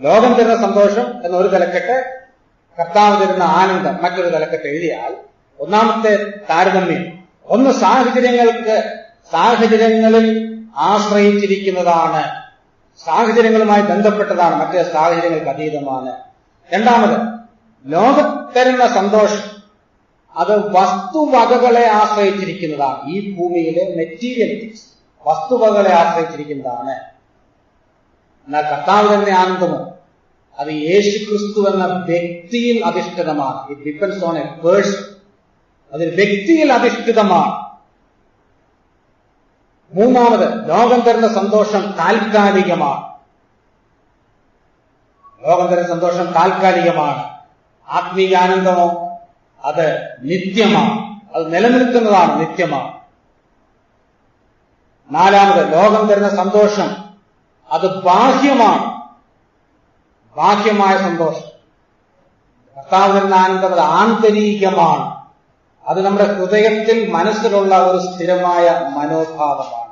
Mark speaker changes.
Speaker 1: ലോകം തരുന്ന സന്തോഷം എന്നൊരു തലക്കെട്ട് കർത്താവ് തരുന്ന ആനന്ദം മറ്റൊരു തലക്കെട്ട് എഴുതിയാൽ ഒന്നാമത്തെ താരതമ്യം ഒന്ന് സാഹചര്യങ്ങൾക്ക് സാഹചര്യങ്ങളിൽ ആശ്രയിച്ചിരിക്കുന്നതാണ് സാഹചര്യങ്ങളുമായി ബന്ധപ്പെട്ടതാണ് മറ്റേ സാഹചര്യങ്ങൾക്ക് അതീതമാണ്. രണ്ടാമത് ലോകത്തരുന്ന സന്തോഷം അത് വസ്തുവകകളെ ആശ്രയിച്ചിരിക്കുന്നതാണ് ഈ ഭൂമിയിലെ മെറ്റീരിയൽ വസ്തുവകകളെ ആശ്രയിച്ചിരിക്കുന്നതാണ്. എന്നാൽ കർത്താവ് തന്നെ ആനന്ദമോ? അത് യേശു ക്രിസ്തു എന്ന വ്യക്തിയിൽ അധിഷ്ഠിതമാണ്. It depends on a person അതിൽ വ്യക്തിയിൽ അധിഷ്ഠിതമാണ്. മൂന്നാമത് ലോകം തരുന്ന സന്തോഷം താൽക്കാലികമാണ്. ലോകം തരുന്ന സന്തോഷം താൽക്കാലികമാണ്. ആത്മീകാനന്ദമോ അത് നിത്യമാണ്. അത് നിലനിൽക്കുന്നതാണ് നിത്യമാണ്. നാലാമത് ലോകം തരുന്ന സന്തോഷം അത് ബാഹ്യമാണ്. ബാഹ്യമായ സന്തോഷം. കർത്താവ് തരുന്ന ആനന്ദം അത് ആന്തരികമാണ്. അത് നമ്മുടെ ഹൃദയത്തിൽ മനസ്സിലുള്ള ഒരു സ്ഥിരമായ മനോഭാവമാണ്.